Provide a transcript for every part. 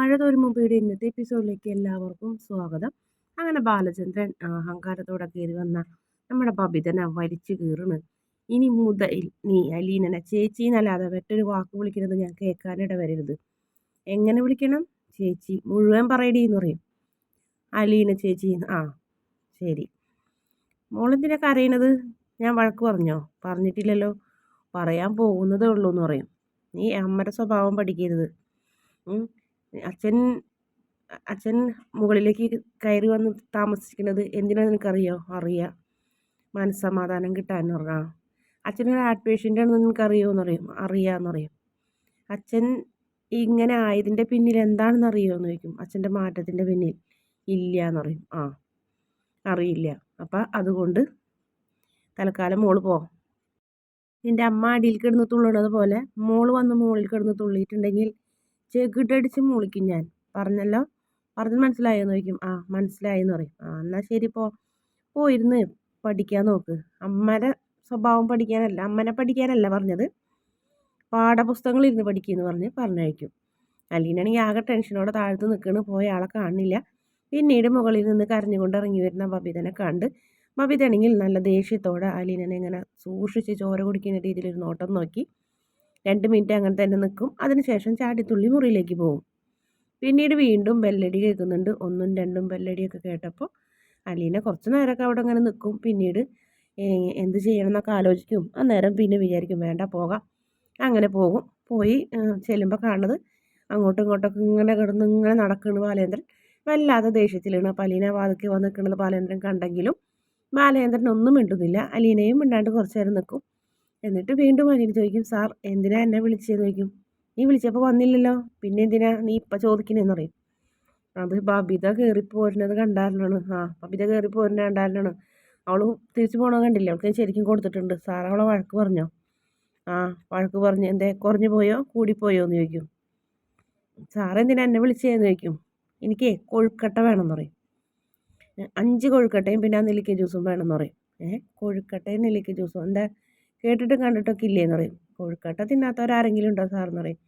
മഴ മുമ്പിയുടെ ഇന്നത്തെ എപ്പിസോഡിലേക്ക് എല്ലാവർക്കും സ്വാഗതം. അങ്ങനെ ബാലചന്ദ്രൻ അഹങ്കാരത്തോടെ കയറി വന്ന നമ്മുടെ ബബിതനെ വലിച്ചു കീറണ് ഇനി മുതൽ നീ അലീനനെ ചേച്ചി എന്നല്ലാതെ മറ്റൊരു വാക്ക് വിളിക്കുന്നത് ഞാൻ കേൾക്കാനിട വരരുത്. എങ്ങനെ വിളിക്കണം? ചേച്ചി മുഴുവൻ പറയടി എന്ന് പറയും. അലീന ചേച്ചി ആ ശരി. മോളെന്തിനാ കരയണത്? ഞാൻ വഴക്ക് പറഞ്ഞോ? പറഞ്ഞിട്ടില്ലല്ലോ. പറയാൻ പോകുന്നതേ ഉള്ളൂ എന്ന് പറയും. നീ അമ്മയുടെ സ്വഭാവം പഠിക്കരുത്. അച്ഛൻ അച്ഛൻ മുകളിലേക്ക് കയറി വന്ന് താമസിക്കുന്നത് എന്തിനാണെന്ന് നിനക്കറിയോ? അറിയാം. മനസ്സമാധാനം കിട്ടാൻ പറഞ്ഞാൽ അച്ഛനൊരു ഹാർട്ട് പേഷ്യന്റ് ആണെന്ന് നിനക്കറിയോ എന്ന് പറയും അറിയാമെന്ന് പറയും അച്ഛൻ ഇങ്ങനെ ആയതിന്റെ പിന്നിൽ എന്താണെന്ന് അറിയുമോ എന്ന് ചോദിക്കും. അച്ഛന്റെ മാറ്റത്തിന്റെ പിന്നിൽ ഇല്ല എന്ന് പറയും ആ അറിയില്ല. അപ്പം അതുകൊണ്ട് തൽക്കാലം മോൾ പോ. നിന്റെ അമ്മ അടിയിൽ കിടന്ന് തുള്ളണത് പോലെ മോൾ വന്ന് മുകളിൽ കിടന്ന് തുള്ളിയിട്ടുണ്ടെങ്കിൽ ചെകിട്ടടിച്ച് മുളിക്കും ഞാൻ. പറഞ്ഞല്ലോ? പറഞ്ഞ് മനസ്സിലായോ എന്ന് ചോദിക്കും. ആ മനസ്സിലായി എന്ന് പറയും. ആ എന്നാൽ ശരി പോ. പോയിരുന്ന് പഠിക്കാൻ നോക്ക്. അമ്മയുടെ സ്വഭാവം പഠിക്കാനല്ല അമ്മനെ പഠിക്കാനല്ല പറഞ്ഞത്. പാഠപുസ്തകങ്ങൾ ഇരുന്ന് പഠിക്കുമെന്ന് പറഞ്ഞ് പറഞ്ഞയക്കും. അലീനാണെങ്കിൽ ആകെ ടെൻഷനോടെ താഴ്ത്ത് നിൽക്കണ് പോയ ആളെ കാണില്ല പിന്നീട് മുകളിൽ നിന്ന് കരഞ്ഞുകൊണ്ട് ഇറങ്ങി വരുന്ന ബബിതനെ കണ്ട് ബബിതണെങ്കിൽ നല്ല ദേഷ്യത്തോടെ അലീനനെ ഇങ്ങനെ സൂക്ഷിച്ച് ചോര കുടിക്കുന്ന രീതിയിൽ ഒരു നോട്ടം നോക്കി രണ്ട് മിനിറ്റ് അങ്ങനെ തന്നെ നിൽക്കും അതിനുശേഷം ചാടിത്തുള്ളി മുറിയിലേക്ക് പോകും. പിന്നീട് വീണ്ടും ബെല്ലടി കേൾക്കുന്നുണ്ട്. ഒന്നും രണ്ടും ബെല്ലടിയൊക്കെ കേട്ടപ്പോൾ അലീന കുറച്ച് നേരമൊക്കെ അവിടെ അങ്ങനെ നിൽക്കും പിന്നീട് എന്ത് ചെയ്യണം എന്നൊക്കെ ആലോചിക്കും. അന്നേരം പിന്നെ വിചാരിക്കും വേണ്ട പോകാം. അങ്ങനെ പോകും. പോയി ചെല്ലുമ്പോൾ കാണുന്നത് അങ്ങോട്ടും ഇങ്ങോട്ടൊക്കെ ഇങ്ങനെ കിടന്ന് ഇങ്ങനെ നടക്കുന്നു ബാലേന്ദ്രൻ. വല്ലാതെ ദേഷ്യത്തിലാണ്. അപ്പോൾ അലീന വാതിക്ക് വന്ന് നിൽക്കുന്നത് ബാലേന്ദ്രൻ കണ്ടെങ്കിലും ബാലേന്ദ്രൻ ഒന്നും മിണ്ടുന്നില്ല. അലീനയും മിണ്ടാണ്ട് കുറച്ച് നേരം നിൽക്കും എന്നിട്ട് വീണ്ടും അനിൽ ചോദിക്കും സാർ എന്തിനാ എന്നെ വിളിച്ചതെന്ന് ചോദിക്കും നീ വിളിച്ചപ്പോൾ വന്നില്ലല്ലോ പിന്നെ എന്തിനാ നീ ഇപ്പം ചോദിക്കണേന്ന് പറയും. അത് ബബിത കയറി പോരുന്നത് കണ്ടാലാണ് ആ ബബിത കയറി പോരുന്നത് കണ്ടാലാണ് അവൾ തിരിച്ചു പോകണത് കണ്ടില്ല? അവൾക്ക് ശരിക്കും കൊടുത്തിട്ടുണ്ട്. സാർ അവളെ വഴക്ക് പറഞ്ഞോ? ആ വഴക്ക് പറഞ്ഞ് എന്തേ കുറഞ്ഞു പോയോ കൂടിപ്പോയോ? എന്ന് ചോദിക്കും. സാർ എന്തിനാ എന്നെ വിളിച്ചതെന്ന് ചോദിക്കും. എനിക്ക് കൊഴുക്കട്ട വേണമെന്ന് പറയും. അഞ്ച് കൊഴുക്കട്ടയും പിന്നെ നെല്ലിക്ക ജ്യൂസും വേണമെന്ന് പറയും. ഏഹ് കൊഴുക്കട്ടയും നെല്ലിക്ക ജ്യൂസും? എന്താ കേട്ടിട്ടും കണ്ടിട്ടൊക്കെ ഇല്ലേന്ന് പറയും. കോഴിക്കട്ട തിന്നാത്തവരാരെങ്കിലും ഉണ്ടോ സാറെന്ന് പറയും.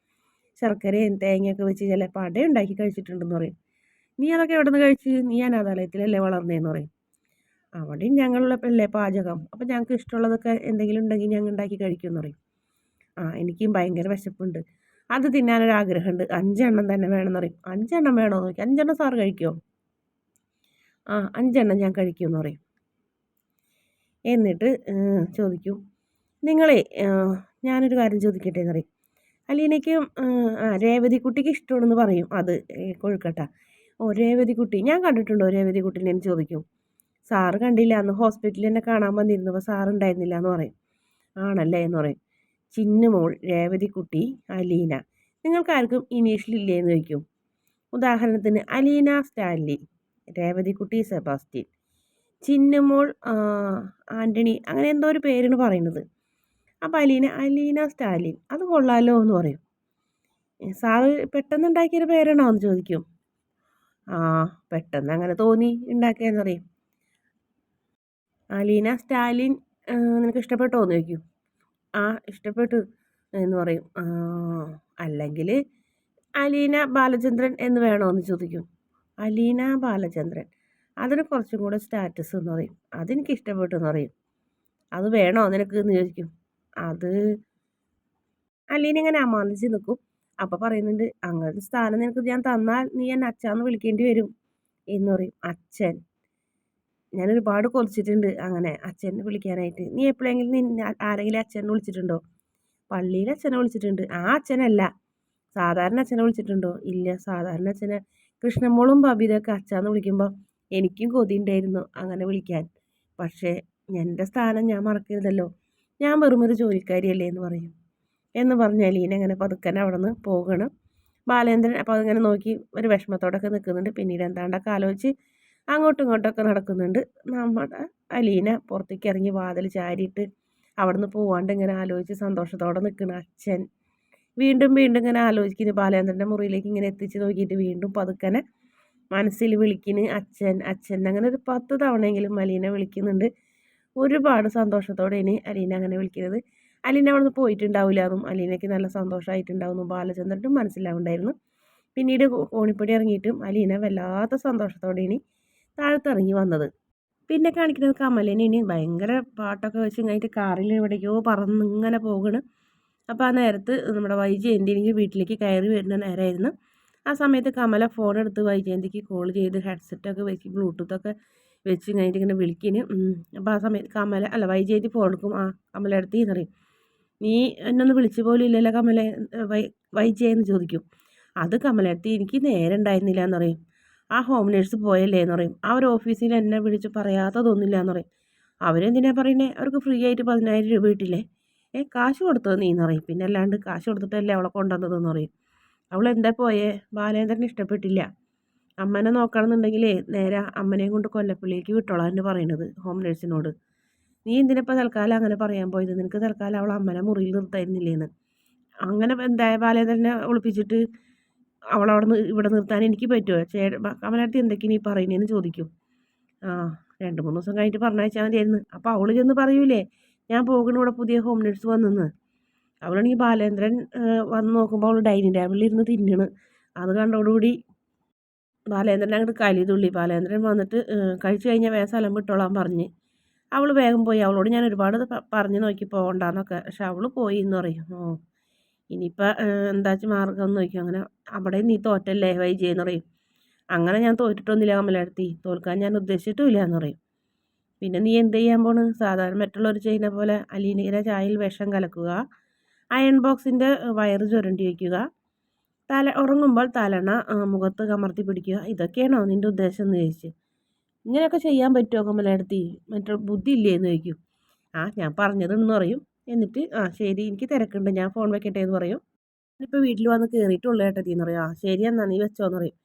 ശർക്കരയും തേങ്ങയൊക്കെ വെച്ച് ചിലപ്പോൾ അട ഉണ്ടാക്കി കഴിച്ചിട്ടുണ്ടെന്ന് പറയും. നീ അതൊക്കെ എവിടെ നിന്ന് കഴിച്ച്? നീ അനാഥാലയത്തിലല്ലേ വളർന്നേന്ന് പറയും. അവിടെയും ഞങ്ങളുള്ളപ്പോഴല്ലേ പാചകം? അപ്പോൾ ഞങ്ങൾക്ക് ഇഷ്ടമുള്ളതൊക്കെ എന്തെങ്കിലും ഉണ്ടെങ്കിൽ ഞങ്ങൾ ഉണ്ടാക്കി കഴിക്കുമെന്ന് പറയും. ആ എനിക്കും ഭയങ്കര വിശപ്പുണ്ട്. അത് തിന്നാനൊരാഗ്രഹമുണ്ട് അഞ്ചെണ്ണം തന്നെ വേണമെന്ന് പറയും. അഞ്ചെണ്ണം വേണോന്ന് നോക്കി അഞ്ചെണ്ണം സാറ് കഴിക്കുമോ ആ അഞ്ചെണ്ണം ഞാൻ കഴിക്കുമെന്ന് പറയും. എന്നിട്ട് ചോദിക്കും. നിങ്ങളെ ഞാനൊരു കാര്യം ചോദിക്കട്ടെ എന്ന് അലീനയ്ക്കും രേവതിക്കുട്ടിക്ക് ഇഷ്ടമാണെന്ന് പറയും. അത് കൊഴുക്കട്ട. ഓ രേവതിക്കുട്ടി. ഞാൻ കണ്ടിട്ടുണ്ടോ രേവതിക്കുട്ടീനെ എന്ന് ചോദിക്കും. സാറ് കണ്ടില്ല. അന്ന് ഹോസ്പിറ്റലിൽ തന്നെ കാണാൻ വന്നിരുന്നപ്പോൾ സാറ് ഉണ്ടായിരുന്നില്ല എന്ന് പറയും. ആണല്ലേ എന്ന് പറയും. ചിന്നുമോൾ രേവതിക്കുട്ടി അലീന. നിങ്ങൾക്കാർക്കും ഇനീഷ്യൽ ഇല്ലേ എന്ന് ചോദിക്കും. ഉദാഹരണത്തിന് Aleena Stanley Revathikutty Sebastian. Chinnumol Antony അങ്ങനെ എന്തോ ഒരു പേരാണ് പറയുന്നത്. അപ്പോൾ അലീന അലീന സ്റ്റാലിൻ അത് കൊള്ളാലോ എന്ന് പറയും. സാറ് പെട്ടെന്ന് ഉണ്ടാക്കിയൊരു പേരാണോ എന്ന് ചോദിക്കും. ആ പെട്ടെന്ന് അങ്ങനെ തോന്നി ഉണ്ടാക്കിയെന്ന് പറയും. അലീന സ്റ്റാലിൻ നിനക്ക് ഇഷ്ടപ്പെട്ടോ എന്ന് ചോദിക്കും. ആ ഇഷ്ടപ്പെട്ടു എന്ന് പറയും. അല്ലെങ്കിൽ അലീന ബാലചന്ദ്രൻ എന്ന് വേണോ എന്ന് ചോദിക്കും. അലീന ബാലചന്ദ്രൻ. അതിന് കുറച്ചും കൂടെ സ്റ്റാറ്റസ് എന്ന് പറയും. അതെനിക്ക് ഇഷ്ടപ്പെട്ടു എന്ന് പറയും. അത് വേണോ നിനക്ക് എന്ന് ചോദിക്കും. അത് അലീന ഇങ്ങനെ അമാന്തിച്ച് നിൽക്കും അപ്പം പറയുന്നുണ്ട് അങ്ങനത്തെ സ്ഥാനം നിനക്ക് ഞാൻ തന്നാൽ നീ എന്നെ അച്ഛാന്ന് വിളിക്കേണ്ടി വരും എന്ന് പറയും. അച്ഛൻ ഞാൻ ഒരുപാട് കൊതിച്ചിട്ടുണ്ട് അങ്ങനെ അച്ഛനെ വിളിക്കാനായിട്ട്. നീ എപ്പോഴെങ്കിലും ആരെങ്കിലും അച്ഛനെ വിളിച്ചിട്ടുണ്ടോ? പള്ളിയിൽ അച്ഛനെ വിളിച്ചിട്ടുണ്ട്. ആ അച്ഛനല്ല. സാധാരണ അച്ഛനെ വിളിച്ചിട്ടുണ്ടോ? ഇല്ല. സാധാരണ അച്ഛനെ കൃഷ്ണമോളും ബബിതൊക്കെ അച്ഛന്ന് വിളിക്കുമ്പോൾ എനിക്കും കൊതി ഉണ്ടായിരുന്നു അങ്ങനെ വിളിക്കാൻ. പക്ഷേ എന്റെ സ്ഥാനം ഞാൻ മറക്കരുതല്ലോ. ഞാൻ വെറും ഒരു ജോലിക്കാരിയല്ലേ എന്ന് പറയും. എന്ന് പറഞ്ഞ് അലീന അങ്ങനെ പതുക്കനെ അവിടെ നിന്ന് പോകണം. ബാലേന്ദ്രൻ അപ്പോൾ അതിങ്ങനെ നോക്കി ഒരു വിഷമത്തോടൊക്കെ നിൽക്കുന്നുണ്ട്. പിന്നീട് എന്താണ്ടൊക്കെ ആലോചിച്ച് അങ്ങോട്ടും ഇങ്ങോട്ടൊക്കെ നടക്കുന്നുണ്ട്. നമ്മുടെ അലീന പുറത്തേക്ക് ഇറങ്ങി വാതിൽ ചാരിയിട്ട് അവിടെ നിന്ന് പോവാണ്ട് ഇങ്ങനെ ആലോചിച്ച് സന്തോഷത്തോടെ നിൽക്കുന്ന അച്ഛൻ. വീണ്ടും വീണ്ടും ഇങ്ങനെ ആലോചിക്കുന്നു. ബാലേന്ദ്രന്റെ മുറിയിലേക്ക് ഇങ്ങനെ എത്തിച്ച് നോക്കിയിട്ട് വീണ്ടും പതുക്കനെ മനസ്സിൽ വിളിക്കുന്നു അച്ഛൻ. അച്ഛൻ അങ്ങനെ ഒരു പത്ത് തവണയെങ്കിലും അലീന വിളിക്കുന്നുണ്ട്. ഒരുപാട് സന്തോഷത്തോടെ ഇനി അലീന അങ്ങനെ വിളിക്കുന്നത് അലീന അവിടെ നിന്ന് പോയിട്ടുണ്ടാവില്ല അലീനയ്ക്ക് നല്ല സന്തോഷമായിട്ടുണ്ടാവുന്നു ബാലചന്ദ്രനും മനസ്സിലാവുണ്ടായിരുന്നു. പിന്നീട് കോണിപ്പടി ഇറങ്ങിയിട്ടും അലീന വല്ലാത്ത സന്തോഷത്തോടെ ഇനി താഴത്തിറങ്ങി വന്നത്. പിന്നെ കാണിക്കുന്നത് കമലിന് ഭയങ്കര പാട്ടൊക്കെ വെച്ച് കഴിഞ്ഞിട്ട് കാറിൽ എവിടേക്കോ പറന്ന് ഇങ്ങനെ പോകണ്. അപ്പോൾ ആ നേരത്ത് നമ്മുടെ വൈജയന്തി വീട്ടിലേക്ക് കയറി വരുന്ന നേരമായിരുന്നു ആ സമയത്ത് കമല ഫോൺ എടുത്ത് വൈജയന്തിക്ക് കോൾ ചെയ്ത് ഹെഡ്സെറ്റൊക്കെ വെച്ച് ബ്ലൂടൂത്തൊക്കെ വെച്ച് കഴിഞ്ഞിട്ട് ഇങ്ങനെ വിളിക്കിന് അപ്പോൾ ആ സമയത്ത് കമല അല്ല വൈജയന്തി ഫോൺ ആ കമല എടുത്ത് എന്നറിയും നീ എന്നൊന്ന് വിളിച്ചു പോലും ഇല്ലല്ലോ കമല വൈ വൈജയെന്ന് ചോദിക്കും. അത് കമലടുത്ത് എനിക്ക് നേരെ ഉണ്ടായിരുന്നില്ല എന്ന് പറയും. ആ ഹോം നേഴ്സ് പോയല്ലേ എന്ന് പറയും അവർ ഓഫീസിൽ എന്നെ വിളിച്ച് പറയാത്തതൊന്നുമില്ല എന്ന് പറയും. അവരെന്തിനാ പറയുന്നത് അവർക്ക് ഫ്രീ ആയിട്ട് പതിനായിരം രൂപ കിട്ടില്ലേ ഏ കാശ് കൊടുത്തത് നീ എന്ന് പറയും. പിന്നെ അല്ലാണ്ട് കാശ് കൊടുത്തിട്ടല്ലേ അവളെ കൊണ്ടുവന്നതെന്ന് പറയും. അവൾ എന്താ പോയേ? ബാലേന്ദ്രന് ഇഷ്ടപ്പെട്ടില്ല. അമ്മനെ നോക്കണമെന്നുണ്ടെങ്കിലേ നേരെ അമ്മനെയും കൊണ്ട് കൊല്ലപ്പള്ളിയിലേക്ക് വിട്ടോളാം എന്ന് പറയുന്നത് ഹോം നഴ്സിനോട് നീ എന്തിനപ്പോൾ തൽക്കാലം അങ്ങനെ പറയാൻ പോയത്? നിനക്ക് തൽക്കാലം അവൾ അമ്മനെ മുറിയിൽ നിർത്തായിരുന്നില്ലേന്ന് അങ്ങനെ എന്തായ ബാലേന്ദ്രനെ ഒളിപ്പിച്ചിട്ട് അവളവിടെ നിന്ന് ഇവിടെ നിർത്താൻ എനിക്ക് പറ്റുമോ ചേ കമലടുത്ത് എന്തൊക്കെയാണ് ഈ പറയുന്നതെന്ന് ചോദിക്കും. ആ രണ്ട് മൂന്ന് ദിവസം കഴിഞ്ഞിട്ട് പറഞ്ഞയച്ചാൽ മതിയായിരുന്നു. അപ്പോൾ അവൾ ചെന്ന് പറയൂലേ ഞാൻ പോകുന്ന ഇവിടെ പുതിയ ഹോം നേഴ്സ് വന്നെന്ന്. അവളാണെങ്കിൽ ബാലേന്ദ്രൻ വന്ന് നോക്കുമ്പോൾ അവൾ ഡൈനിങ് ടേബിളിൽ ഇരുന്ന് തിന്നണ്. അത് കണ്ടോടുകൂടി ബാലേന്ദ്രൻ അങ്ങോട്ട് കലി തുള്ളി. ബാലേന്ദ്രൻ വന്നിട്ട് കഴിച്ചു കഴിഞ്ഞാൽ വേഗം സ്ഥലം വിട്ടോളാൻ പറഞ്ഞ്. അവൾ വേഗം പോയി. അവളോട് ഞാൻ ഒരുപാട് പറഞ്ഞു നോക്കി പോകണ്ടെന്നൊക്കെ പക്ഷെ അവൾ പോയി എന്ന് പറയും. ഓ ഇനിയിപ്പോൾ എന്താ മാർഗം എന്ന് നോക്കി അങ്ങനെ അവിടെ നീ തോറ്റല്ലേ വൈജയെന്ന് പറയും. അങ്ങനെ ഞാൻ തോറ്റിട്ടൊന്നുമില്ല കമലടുത്തി തോൽക്കാൻ ഞാൻ ഉദ്ദേശിച്ചിട്ടുമില്ല എന്ന് പറയും. പിന്നെ നീ എന്ത് ചെയ്യാൻ പോണ്? സാധാരണ മറ്റുള്ളവർ ചെയ്യുന്ന പോലെ അലീനയുടെ ചായയിൽ വിഷം കലക്കുക. അയൺ ബോക്സിന്റെ വയറ് ചുരണ്ടി വയ്ക്കുക തല ഉറങ്ങുമ്പോൾ തലണ മുഖത്ത് കമർത്തി പിടിക്കുക ഇതൊക്കെയാണോ നിന്റെ ഉദ്ദേശം എന്ന് ചോദിച്ചു. ഇങ്ങനെയൊക്കെ ചെയ്യാൻ പറ്റുമോ കമലടുത്തി മറ്റേ ബുദ്ധി ഇല്ലേ എന്ന് ചോദിക്കും. ആ ഞാൻ പറഞ്ഞതെന്ന് പറയും. എന്നിട്ട് ആ ശരി എനിക്ക് തിരക്കുണ്ട് ഞാൻ ഫോൺ വെക്കട്ടെ എന്ന് പറയും. ഇപ്പോൾ വീട്ടിൽ വന്ന് കയറിയിട്ടുള്ളൂ ഏട്ടത്തി എന്ന് പറയും. ആ ശരി എന്നാ നീ വെച്ചോന്ന് പറയും.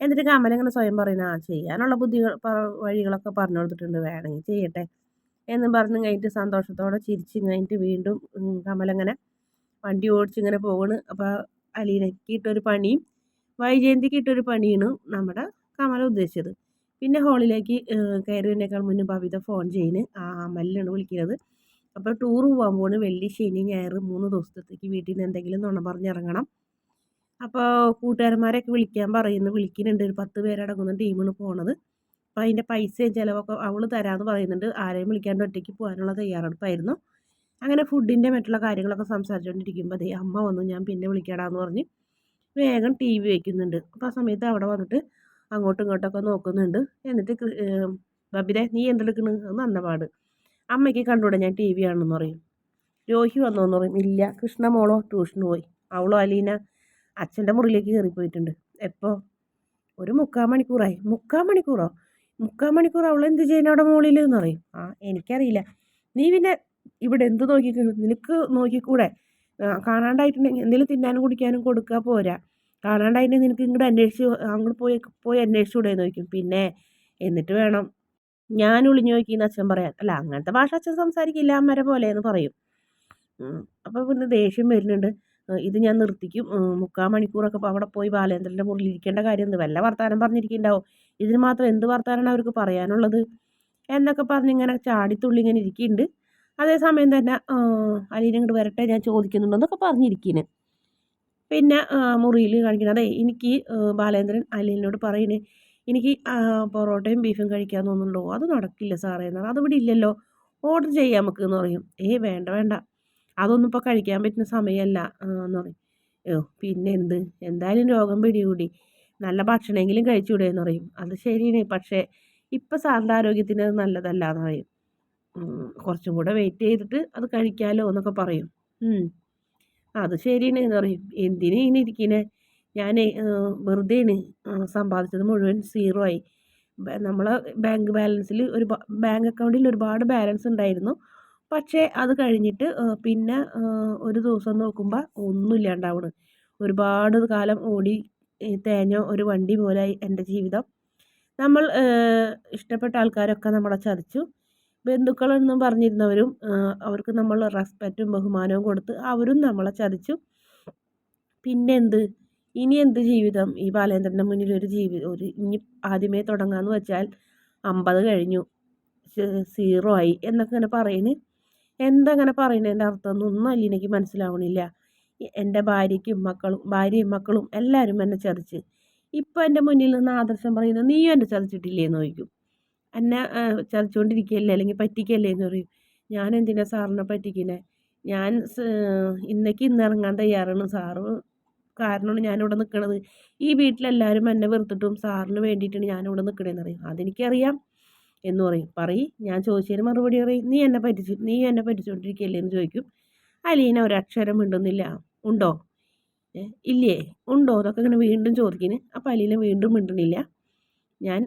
എന്നിട്ട് കമൽ ഇങ്ങനെ സ്വയം പറയുന്ന ആ ചെയ്യാനുള്ള ബുദ്ധികൾ വഴികളൊക്കെ പറഞ്ഞു കൊടുത്തിട്ടുണ്ട് വേണമെങ്കിൽ ചെയ്യട്ടെ എന്നും പറഞ്ഞു കഴിഞ്ഞിട്ട് സന്തോഷത്തോടെ ചിരിച്ച് കഴിഞ്ഞിട്ട് വീണ്ടും കമലങ്ങനെ വണ്ടി ഓടിച്ചിങ്ങനെ പോകണ് അപ്പോൾ അലീനയ്ക്ക് ഇട്ടൊരു പണിയും വൈജയന്തിക്ക് ഇട്ടൊരു പണിയാണ് നമ്മുടെ കമല ഉദ്ദേശിച്ചത്. പിന്നെ ഹോളിലേക്ക് കയറിയതിനേക്കാൾ മുന്നേ ഭവിത ഫോൺ ചെയ്യുന്നത് ആ അമലിനാണ് വിളിക്കുന്നത്. അപ്പോൾ ടൂർ പോകാൻ പോണ്. വെള്ളി ശനി ഞായർ മൂന്ന് ദിവസത്തേക്ക് വീട്ടിൽ നിന്ന് എന്തെങ്കിലും നുണ പറഞ്ഞിറങ്ങണം അപ്പോൾ കൂട്ടുകാരന്മാരെയൊക്കെ വിളിക്കാൻ പറയുന്നു. വിളിക്കുന്നുണ്ട്. ഒരു പത്ത് പേരടങ്ങുന്ന ടീമാണ് പോണത്. അപ്പോൾ അതിന്റെ പൈസയും ചിലവൊക്കെ അവൾ തരാമെന്ന് പറയുന്നുണ്ട്. ആരെയും വിളിക്കാണ്ട് ഒറ്റയ്ക്ക് പോകാനുള്ള തയ്യാറെടുപ്പായിരുന്നു. അങ്ങനെ ഫുഡിന്റെ മറ്റുള്ള കാര്യങ്ങളൊക്കെ സംസാരിച്ചുകൊണ്ടിരിക്കുമ്പോൾ അതേ അമ്മ വന്നു ഞാൻ പിന്നെ വിളിക്കാടാന്ന് പറഞ്ഞ് വേഗം ടി വി വയ്ക്കുന്നുണ്ട് അപ്പോൾ ആ സമയത്ത് അവിടെ വന്നിട്ട് അങ്ങോട്ടും ഇങ്ങോട്ടൊക്കെ നോക്കുന്നുണ്ട്. എന്നിട്ട് ബബിരെ നീ എന്തെടുക്കണ്? നന്നപാട് അമ്മയ്ക്ക് കണ്ടുകൂടെ ഞാൻ ടി വി ആണെന്ന് പറയും. രോഹി വന്നോന്ന് പറയും. ഇല്ല കൃഷ്ണ മോളോ ട്യൂഷന് പോയി. അവളോ അലീന അച്ഛന്റെ മുറിയിലേക്ക് കയറിപ്പോയിട്ടുണ്ട് എപ്പോൾ ഒരു മുക്കാൽ മണിക്കൂറായി. മുക്കാൽ മണിക്കൂറോ? മുക്കാൽ മണിക്കൂർ അവൾ എന്ത് ചെയ്യുന്ന അവിടെ മുകളിൽ എന്ന് പറയും. ആ എനിക്കറിയില്ല. നീ പിന്നെ ഇവിടെ എന്ത് നോക്കി നിനക്ക് നോക്കിക്കൂടെ? കാണാണ്ടായിട്ടുണ്ടെങ്കിൽ എന്തെങ്കിലും തിന്നാനും കുടിക്കാനും കൊടുക്കുക പോരാ. കാണാണ്ടായിട്ടുണ്ടെങ്കിൽ നിനക്ക് ഇങ്ങോട്ട് അന്വേഷിച്ച് അങ്ങോട്ട് പോയി പോയി അന്വേഷിച്ചുകൂടെ കൂടെ നോക്കും പിന്നെ എന്നിട്ട് വേണം ഞാൻ ഒളിഞ്ഞു നോക്കിയെന്ന് അച്ഛൻ പറയാൻ അല്ല അങ്ങനത്തെ ഭാഷ അച്ഛൻ സംസാരിക്കില്ല അമ്മരെ പോലെ എന്ന് പറയും. അപ്പോൾ പിന്നെ ദേഷ്യം വരുന്നുണ്ട്. ഇത് ഞാൻ നിർത്തിക്കും. മുക്കാൽ മണിക്കൂറൊക്കെ അവിടെ പോയി ബാലേന്ദ്രന്റെ മുറിയിൽ ഇരിക്കേണ്ട കാര്യം എന്ത്? വല്ല വർത്താനം പറഞ്ഞിരിക്കുന്നുണ്ടാവും ഇതിന് മാത്രം എന്ത് വർത്താനാണ് അവർക്ക് പറയാനുള്ളത്? എന്നൊക്കെ പറഞ്ഞ് ഇങ്ങനെ ചാടിത്തുള്ളി ഇങ്ങനെ ഇരിക്കുന്നുണ്ട് അതേസമയം തന്നെ അലീന ഇങ്ങോട്ട് വരട്ടെ ഞാൻ ചോദിക്കുന്നുണ്ടെന്നൊക്കെ പറഞ്ഞിരിക്കുന്നു പിന്നെ മുറിയിൽ കാണിക്കുന്നത് അതെ എനിക്ക് ബാലേന്ദ്രൻ അലീനോട് പറയണേ എനിക്ക് പൊറോട്ടയും ബീഫും കഴിക്കാൻ തോന്നുന്നുണ്ടോ? അത് നടക്കില്ല സാറേ എന്നാൽ അതിവിടെ ഇല്ലല്ലോ. ഓർഡർ ചെയ്യാം നമുക്ക് എന്ന് പറയും. ഏ വേണ്ട വേണ്ട. അതൊന്നും ഇപ്പോൾ കഴിക്കാൻ പറ്റുന്ന സമയമല്ല എന്ന് പറയും. ഓ പിന്നെ എന്ത്? എന്തായാലും രോഗം പിടികൂടി. നല്ല ഭക്ഷണമെങ്കിലും കഴിച്ചുകൂടെ എന്ന് പറയും. അത് ശരിയാണ്. പക്ഷേ ഇപ്പം സാറിന്റെ ആരോഗ്യത്തിന് അത് നല്ലതല്ല എന്ന് പറയും. കുറച്ചും കൂടെ വെയിറ്റ് ചെയ്തിട്ട് അത് കഴിക്കാമല്ലോ എന്നൊക്കെ പറയും. അത് ശരിയാണ് എന്ന് പറയും. എന്തിനു ഇങ്ങനെ ഇരിക്കണേ? ഞാൻ വെറുതെയാണ് സമ്പാദിച്ചത് മുഴുവൻ സീറോ ആയി. നമ്മളെ ബാങ്ക് ബാലൻസിൽ ഒരു ബാങ്ക് അക്കൗണ്ടിൽ ഒരുപാട് ബാലൻസ് ഉണ്ടായിരുന്നു. പക്ഷേ അത് കഴിഞ്ഞിട്ട് പിന്നെ ഒരു ദിവസം നോക്കുമ്പോൾ ഒന്നുമില്ലാണ്ടാവണ് ഒരുപാട് കാലം ഓടി തേഞ്ഞ ഒരു വണ്ടി പോലായി എന്റെ ജീവിതം. നമ്മൾ ഇഷ്ടപ്പെട്ട ആൾക്കാരൊക്കെ നമ്മളെ ചതിച്ചു. ബന്ധുക്കളെന്നും പറഞ്ഞിരുന്നവരും അവർക്ക് നമ്മൾ റെസ്പെക്റ്റും ബഹുമാനവും കൊടുത്ത് അവരും നമ്മളെ ചതിച്ചു. പിന്നെന്ത്? ഇനി എന്ത് ജീവിതം? ഈ ബാലേന്ദ്രന്റെ മുന്നിൽ ഒരു ജീവിതം ഒരു ഇനി ആദ്യമേ തുടങ്ങാമെന്ന് വെച്ചാൽ അമ്പത് കഴിഞ്ഞു. സീറോ ആയി എന്നൊക്കെ ഇങ്ങനെ പറയുന്നത് എന്താ അങ്ങനെ പറയുന്നതിന്റെ അർത്ഥം ഒന്നും അല്ല എനിക്ക് മനസ്സിലാവണില്ല. എന്റെ ഭാര്യയ്ക്കും മക്കളും ഭാര്യയും മക്കളും എല്ലാവരും എന്നെ ചതിച്ച്. ഇപ്പം എന്റെ മുന്നിൽ നിന്ന് ആദർശം പറയുന്നത് നീയും എന്നെ ചതിച്ചിട്ടില്ലേ എന്ന് ചോദിക്കും. എന്നെ ചതിച്ചുകൊണ്ടിരിക്കുകയല്ലേ അല്ലെങ്കിൽ പറ്റിക്കല്ലേ എന്ന് പറയും. ഞാൻ എന്തിനാ സാറിനെ പറ്റിക്കുന്നത് ഞാൻ ഇന്നേക്ക് ഇന്ന് ഇറങ്ങാൻ തയ്യാറാണ്. സാറ് കാരണമാണ് ഞാനിവിടെ നിൽക്കണത് ഈ വീട്ടിലെല്ലാവരും എന്നെ വെറുത്തിട്ടും സാറിന് വേണ്ടിയിട്ടാണ് ഞാനിവിടെ നിൽക്കണതെന്ന് പറയും. അതെനിക്കറിയാം എന്ന് പറയും. പറയും. ഞാൻ ചോദിച്ചതിന് മറുപടി പറയും. നീ എന്നെ പറ്റിച്ചു നീ എന്നെ പറ്റിച്ചുകൊണ്ടിരിക്കുകയല്ലേ എന്ന് ചോദിക്കും. അലീന ഒരക്ഷരം മിണ്ടുന്നില്ല. ഉണ്ടോ? ഇല്ലേ? ഉണ്ടോ? അതൊക്കെ ഇങ്ങനെ വീണ്ടും ചോദിക്കുന്നു അപ്പോൾ അലീന വീണ്ടും മിണ്ടണില്ല. ഞാൻ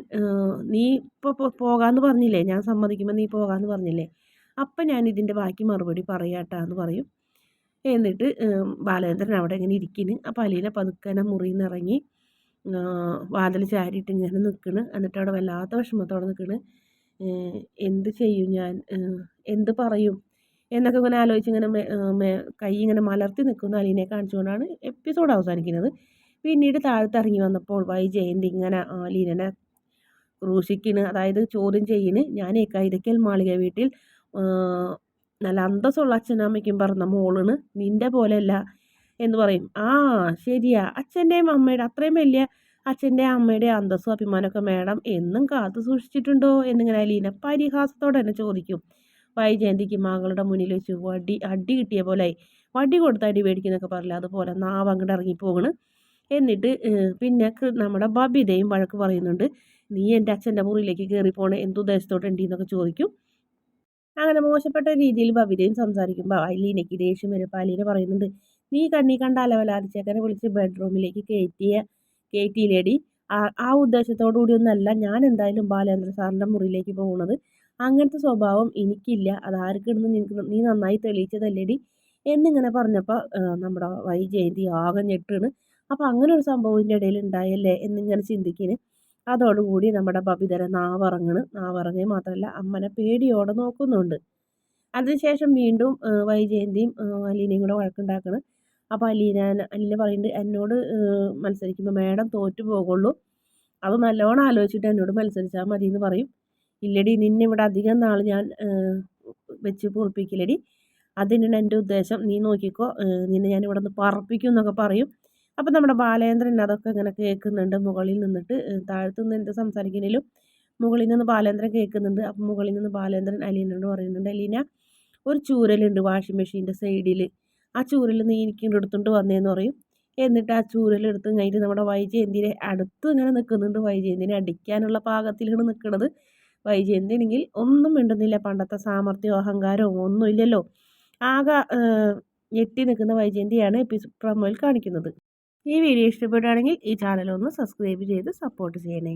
നീ ഇപ്പോൾ പോകാമെന്ന് പറഞ്ഞില്ലേ? ഞാൻ സമ്മതിക്കുമ്പോൾ നീ പോകാമെന്ന് പറഞ്ഞില്ലേ? അപ്പം ഞാൻ ഇതിന്റെ ബാക്കി മറുപടി പറയാട്ടാന്ന് പറയും. എന്നിട്ട് ബാലചന്ദ്രൻ അവിടെ ഇങ്ങനെ ഇരിക്കുന്നു അപ്പോൾ അലീന പതുക്കനെ മുറിയിൽ നിന്ന് ഇറങ്ങി വാതിൽ ചാരിയിട്ട് ഇങ്ങനെ നിൽക്കണ് എന്നിട്ട് അവിടെ വല്ലാത്ത വിഷമത്തോടെ നിൽക്കണ് എന്ത് ചെയ്യും ഞാൻ? എന്ത് പറയും? എന്നൊക്കെ ഇങ്ങനെ ആലോചിച്ച് ഇങ്ങനെ കൈ ഇങ്ങനെ മലർത്തി നിൽക്കുന്ന അലീനെ കാണിച്ചുകൊണ്ടാണ് എപ്പിസോഡ് അവസാനിക്കുന്നത്. പിന്നീട് താഴത്തിറങ്ങി വന്നപ്പോൾ വൈ ജയന്തി ഇങ്ങനെ ആലീനനെ ക്രൂശിക്കണ്. അതായത് ചോദ്യം ചെയ്യണ്. ഞാൻ കൈതക്കൽ മാളിക വീട്ടിൽ നല്ല അന്തസ്സുള്ള അച്ഛനമ്മയ്ക്കും പറഞ്ഞ മോളാണ്. നിന്റെ പോലെയല്ല എന്ന് പറയും. ആ ശരിയാ. അച്ഛന്റെയും അമ്മയുടെ അത്രയും വലിയ അച്ഛന്റെ അമ്മയുടെ അന്തസ്സും അഭിമാനമൊക്കെ മേഡം എന്നും കാത്തു സൂക്ഷിച്ചിട്ടുണ്ടോ എന്നിങ്ങനെ അലീന പരിഹാസത്തോടെ തന്നെ ചോദിക്കും. വൈജയന്തിക്ക് മകളുടെ മുന്നിൽ വെച്ച് വടി അടി കിട്ടിയ പോലെ വടി കൊടുത്ത് അടി മേടിക്കുന്നൊക്കെ പറയില്ല അതുപോലെ നാവ് അങ്ങോട്ട് ഇറങ്ങിപ്പോകണ് എന്നിട്ട് പിന്നെ നമ്മുടെ ബബിതയും വഴക്ക് പറയുന്നുണ്ട് നീ എന്റെ അച്ഛന്റെ മുറിയിലേക്ക് കയറിപ്പോണേ പോണേ എന്തുദ്ദേശത്തോട്ടുണ്ട് എന്നൊക്കെ ചോദിക്കും. അങ്ങനെ മോശപ്പെട്ട രീതിയിൽ ബബിതയും സംസാരിക്കുമ്പോൾ അലീനയ്ക്ക് ദേഷ്യം വരും. അലീന പറയുന്നുണ്ട് നീ കണ്ണി കണ്ട അലവലാതിച്ചേക്കനെ വിളിച്ച് ബെഡ്റൂമിലേക്ക് കയറ്റിയ കയറ്റിയില്ലേടി ആ ആ ഉദ്ദേശത്തോടു കൂടിയൊന്നല്ല ഞാൻ എന്തായാലും ബാലേന്ദ്ര സാറിന്റെ മുറിയിലേക്ക് പോകുന്നത് അങ്ങനത്തെ സ്വഭാവം എനിക്കില്ല. അത് ആർക്കിടുന്ന് നിനക്ക് നീ നന്നായി തെളിയിച്ചതല്ലേടി? എന്നിങ്ങനെ പറഞ്ഞപ്പോൾ നമ്മുടെ വൈ ജയന്തി ആകെ ഞെട്ടാണ്. അപ്പോൾ അങ്ങനെ ഒരു സംഭവം ഇതിന്റെ ഇടയിൽ ഉണ്ടായല്ലേ എന്നിങ്ങനെ ചിന്തിക്കുന്നു അതോടുകൂടി നമ്മുടെ ബബിതര നാവറങ്ങണ്. നാവറങ്ങി മാത്രമല്ല അമ്മനെ പേടിയോടെ നോക്കുന്നുണ്ട്. അതിനുശേഷം വീണ്ടും വൈജയന്തിയും അലീനയും കൂടെ വഴക്കുണ്ടാക്കണം. അപ്പോൾ അലീന അലീന പറയുന്നുണ്ട് എന്നോട് മത്സരിക്കുമ്പോൾ മേഡം തോറ്റു പോകുള്ളൂ. അത് നല്ലോണം ആലോചിച്ചിട്ട് എന്നോട് മത്സരിച്ചാൽ മതി എന്ന് പറയും. ഇല്ലടി നിന്നെ ഇവിടെ അധികം നാൾ ഞാൻ വെച്ച് പൂർപ്പിക്കില്ലടി അതിനാണ് എന്റെ ഉദ്ദേശം. നീ നോക്കിക്കോ നിന്നെ ഞാൻ ഇവിടെ നിന്ന് പറപ്പിക്കും എന്നൊക്കെ പറയും. അപ്പോൾ നമ്മുടെ ബാലേന്ദ്രൻ അതൊക്കെ ഇങ്ങനെ കേൾക്കുന്നുണ്ട്. മുകളിൽ നിന്നിട്ട് താഴത്തു നിന്ന് എന്ത് സംസാരിക്കുന്നതിലും മുകളിൽ നിന്ന് ബാലേന്ദ്രൻ കേൾക്കുന്നുണ്ട്. അപ്പം മുകളിൽ നിന്ന് ബാലേന്ദ്രൻ അലീനോട് പറയുന്നുണ്ട് അലീന ഒരു ചൂരലുണ്ട് വാഷിംഗ് മെഷീന്റെ സൈഡിൽ ആ ചൂരൽ നീ എനിക്ക് എടുത്തുകൊണ്ട് വന്നേന്ന് പറയും. എന്നിട്ട് ആ ചൂരലെടുത്ത് കഴിഞ്ഞിട്ട് നമ്മുടെ വൈജയന്തിനെ അടുത്ത് ഇങ്ങനെ നിൽക്കുന്നുണ്ട്. വൈജയന്തിനെ അടിക്കാനുള്ള പാകത്തിലാണ് നിൽക്കുന്നത് വൈജയന്തിനെങ്കിൽ ഒന്നും മിണ്ടുന്നില്ല. പണ്ടത്തെ സാമർഥ്യമോ അഹങ്കാരമോ ഒന്നുമില്ലല്ലോ. ആകെ ഞെട്ടി നിൽക്കുന്ന വൈജയന്തിയാണ് എപ്പിസോഡ് പ്രമോയിൽ കാണിക്കുന്നത്. ഈ വീഡിയോ ഇഷ്ടപ്പെടുകയാണെങ്കിൽ ഈ ചാനൽ ഒന്ന് സബ്സ്ക്രൈബ് ചെയ്ത് സപ്പോർട്ട് ചെയ്യണേ.